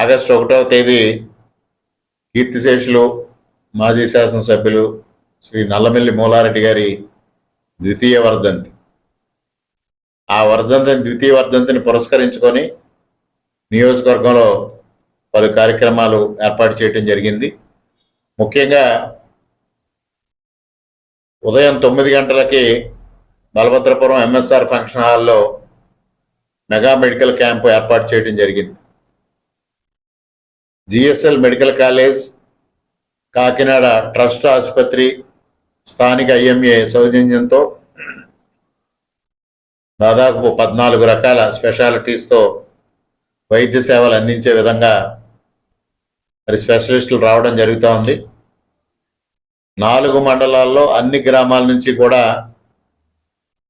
August ఒకటవ తేదీ కీర్తిశేషులు మాజీ శాసనసభ్యులు శ్రీ నల్లమిల్లి మూలారెడ్డి గారి ద్వితీయ వర్ధంతి. ఆ వర్ధంతిని ద్వితీయ వర్ధంతిని పురస్కరించుకొని నియోజకవర్గంలో పలు కార్యక్రమాలు ఏర్పాటు చేయడం జరిగింది. ముఖ్యంగా ఉదయం తొమ్మిది గంటలకి బలభద్రపురం ఎంఎస్ఆర్ ఫంక్షన్ హాల్లో మెగా మెడికల్ క్యాంపు ఏర్పాటు చేయడం జరిగింది. GSL medical college Kakinada trust ఆసుపత్రి స్థానిక ఐఎంఏ సౌజన్యంతో దాదాపు పద్నాలుగు రకాల స్పెషాలిటీస్తో వైద్య సేవలు అందించే విధంగా మరి స్పెషలిస్టులు రావడం జరుగుతూ ఉంది. నాలుగు మండలాల్లో అన్ని గ్రామాల నుంచి కూడా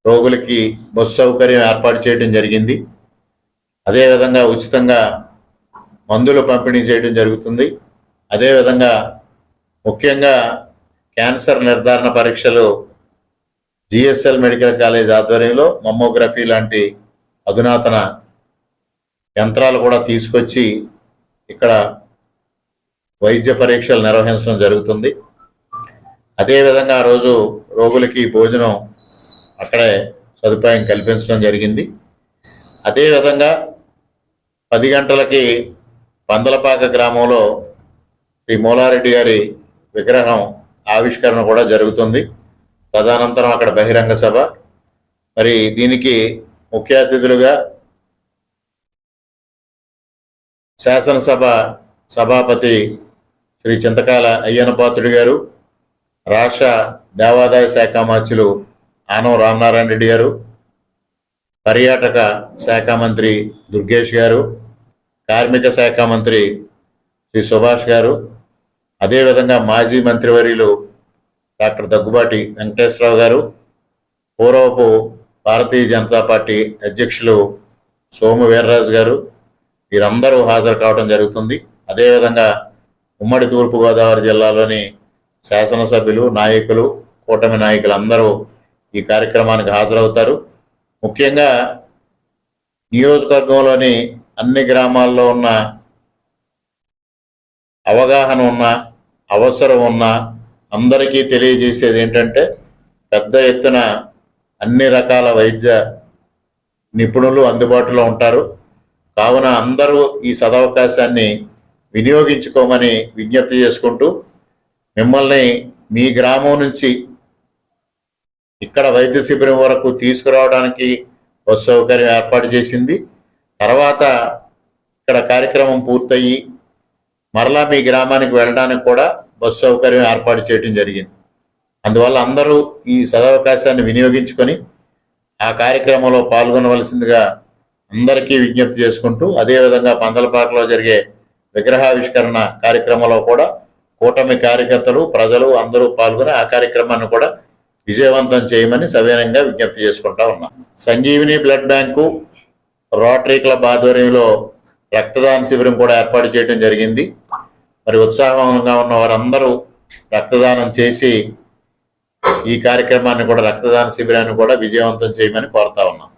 రోగులకి బస్సు సౌకర్యం ఏర్పాటు చేయడం జరిగింది. అదేవిధంగా ఉచితంగా మందులు పంపిణీ చేయడం జరుగుతుంది. అదేవిధంగా ముఖ్యంగా క్యాన్సర్ నిర్ధారణ పరీక్షలు జిఎస్ఎల్ మెడికల్ కాలేజ్ ఆధ్వర్యంలో మమ్మోగ్రఫీ లాంటి అధునాతన యంత్రాలు కూడా తీసుకొచ్చి ఇక్కడ వైద్య పరీక్షలు నిర్వహించడం జరుగుతుంది. అదేవిధంగా ఆ రోజు రోగులకి భోజనం అక్కడే సదుపాయం కల్పించడం జరిగింది. అదేవిధంగా పది గంటలకి పందలపాక గ్రామంలో శ్రీ మూలారెడ్డి గారి విగ్రహం ఆవిష్కరణ కూడా జరుగుతుంది. తదనంతరం అక్కడ బహిరంగ సభ. మరి దీనికి ముఖ్య అతిథులుగా శాసనసభ సభాపతి శ్రీ చింతకాల అయ్యనపాత్రుడి గారు రాష్ట్ర దేవాదాయ శాఖ మంత్రులు ఆనం రామనారాయణ రెడ్డి గారు పర్యాటక శాఖ మంత్రి దుర్గేష్ గారు కార్మిక శాఖ మంత్రి శ్రీ సుభాష్ గారు అదేవిధంగా మాజీ మంత్రివర్యులు డాక్టర్ దగ్గుబాటి వెంకటేశ్వరరావు గారు పూర్వపు భారతీయ జనతా పార్టీ అధ్యక్షులు సోము వీర్రాజు గారు వీరందరూ హాజరు కావడం జరుగుతుంది. అదేవిధంగా ఉమ్మడి తూర్పుగోదావరి జిల్లాలోని శాసనసభ్యులు నాయకులు కూటమి నాయకులు అందరూ ఈ కార్యక్రమానికి హాజరవుతారు. ముఖ్యంగా నియోజకవర్గంలోని అన్ని గ్రామాల్లో ఉన్న అవగాహన ఉన్న అవసరం ఉన్న అందరికీ తెలియజేసేది ఏంటంటే పెద్ద ఎత్తున అన్ని రకాల వైద్య నిపుణులు అందుబాటులో ఉంటారు. కావున అందరూ ఈ సదవకాశాన్ని వినియోగించుకోమని విజ్ఞప్తి చేసుకుంటూ మిమ్మల్ని మీ గ్రామం నుంచి ఇక్కడ వైద్య శిబిరం వరకు తీసుకురావడానికి బస్సు సౌకర్యం ఏర్పాటు చేసింది. తర్వాత ఇక్కడ కార్యక్రమం పూర్తయి మరలా మీ గ్రామానికి వెళ్ళడానికి కూడా బస్సు సౌకర్యం ఏర్పాటు చేయడం జరిగింది. అందువల్ల అందరూ ఈ సదవకాశాన్ని వినియోగించుకొని ఆ కార్యక్రమంలో పాల్గొనవలసిందిగా అందరికీ విజ్ఞప్తి చేసుకుంటూ అదేవిధంగా పందలపాకలో జరిగే విగ్రహావిష్కరణ కార్యక్రమంలో కూడా కూటమి కార్యకర్తలు ప్రజలు అందరూ పాల్గొని ఆ కార్యక్రమాన్ని కూడా విజయవంతం చేయమని సవినయంగా విజ్ఞప్తి చేసుకుంటా ఉన్నాం. Sanjeevini blood bank rotary club ఆధ్వర్యంలో రక్తదాన శిబిరం కూడా ఏర్పాటు చేయడం జరిగింది. మరి ఉత్సాహంగా ఉన్న వారందరూ రక్తదానం చేసి ఈ కార్యక్రమాన్ని కూడా రక్తదాన శిబిరాన్ని కూడా విజయవంతం చేయమని కోరుతా ఉన్నాం.